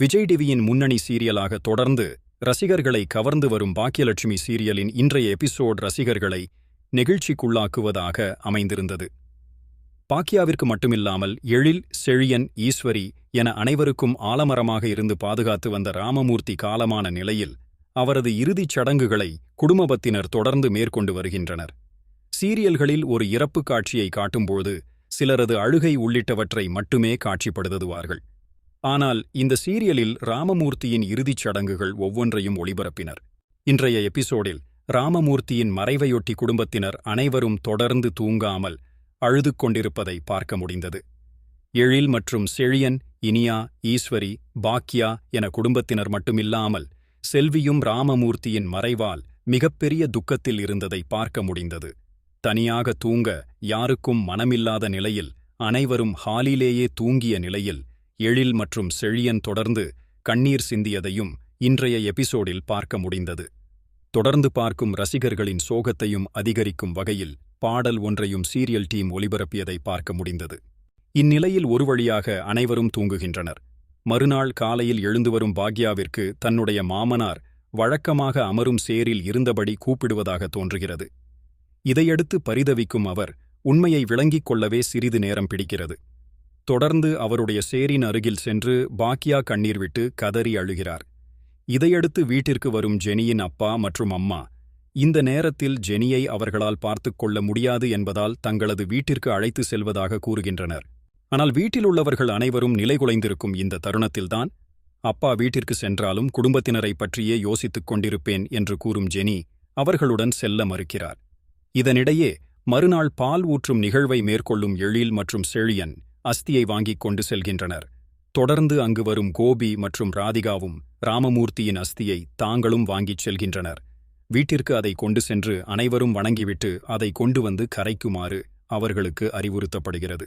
விஜய் டிவியின் முன்னணி சீரியலாக தொடர்ந்து ரசிகர்களை கவர்ந்து வரும் பாக்கியலட்சுமி சீரியலின் இன்றைய எபிசோட் ரசிகர்களை நெகிழ்ச்சிக்குள்ளாக்குவதாக அமைந்திருந்தது. பாக்கியாவிற்கு மட்டுமில்லாமல் எழில் செழியன் ஈஸ்வரி என அனைவருக்கும் ஆலமரமாக இருந்து பாதுகாத்து வந்த ராமமூர்த்தி காலமான நிலையில் அவரது இறுதிச் சடங்குகளை குடும்பத்தினர் தொடர்ந்து மேற்கொண்டு வருகின்றனர். சீரியல்களில் ஒரு இறப்பு காட்சியை காட்டும்போது சிலரது அழுகை உள்ளிட்டவற்றை மட்டுமே காட்சிப்படுத்துவார்கள். ஆனால் இந்த சீரியலில் ராமமூர்த்தியின் இறுதிச் சடங்குகள் ஒவ்வொன்றையும் ஒளிபரப்பினர். இன்றைய எபிசோடில் ராமமூர்த்தியின் மறைவையொட்டி குடும்பத்தினர் அனைவரும் தொடர்ந்து தூங்காமல் அழுது கொண்டிருப்பதை பார்க்க முடிந்தது. எழில் மற்றும் செழியன் இனியா ஈஸ்வரி பாக்யா என குடும்பத்தினர் மட்டுமில்லாமல் செல்வியும் ராமமூர்த்தியின் மறைவால் மிகப்பெரிய துக்கத்தில் இருந்ததை பார்க்க முடிந்தது. தனியாக தூங்க யாருக்கும் மனமில்லாத நிலையில் அனைவரும் ஹாலிலேயே தூங்கிய நிலையில் எழில் மற்றும் செழியன் தொடர்ந்து கண்ணீர் சிந்தியதையும் இன்றைய எபிசோடில் பார்க்க முடிந்தது. தொடர்ந்து பார்க்கும் ரசிகர்களின் சோகத்தையும் அதிகரிக்கும் வகையில் பாடல் ஒன்றையும் சீரியல் டீம் ஒளிபரப்பியதை பார்க்க முடிந்தது. இந்நிலையில் ஒரு வழியாக அனைவரும் தூங்குகின்றனர். மறுநாள் காலையில் எழுந்து வரும் பாக்யாவிற்கு தன்னுடைய மாமனார் வழக்கமாக அமரும் சேரில் இருந்தபடி கூப்பிடுவதாக தோன்றுகிறது. இதையடுத்து பரிதவிக்கும் அவர் உண்மையை விளங்கிக் கொள்ளவே சிறிது நேரம் பிடிக்கிறது. தொடர்ந்து அவருடைய சேரின் அருகில் சென்று பாக்கியா கண்ணீர் விட்டு கதறி அழுகிறார். இதையடுத்து வீட்டிற்கு வரும் ஜெனியின் அப்பா மற்றும் அம்மா இந்த நேரத்தில் ஜெனியை அவர்களால் பார்த்துக் கொள்ள முடியாது என்பதால் தங்களது வீட்டிற்கு அழைத்து செல்வதாக கூறுகின்றனர். ஆனால் வீட்டில் உள்ளவர்கள் அனைவரும் நிலைகுலைந்திருக்கும் இந்த தருணத்தில்தான் அப்பா வீட்டிற்கு சென்றாலும் குடும்பத்தினரை பற்றியே யோசித்துக் கொண்டிருப்பேன் என்று கூறும் ஜெனி அவர்களுடன் செல்ல மறுக்கிறார். இதனிடையே மறுநாள் பால் ஊற்றும் நிகழ்வை மேற்கொள்ளும் எழில் மற்றும் செழியன் அஸ்தியை வாங்கிக் கொண்டு செல்கின்றனர். தொடர்ந்து அங்கு வரும் கோபி மற்றும் ராதிகாவும் ராமமூர்த்தியின் அஸ்தியை தாங்களும் வாங்கிச் செல்கின்றனர். வீட்டிற்கு அதை கொண்டு சென்று அனைவரும் வணங்கிவிட்டு அதை கொண்டு வந்து கரைக்குமாறு அவர்களுக்கு அறிவுறுத்தப்படுகிறது.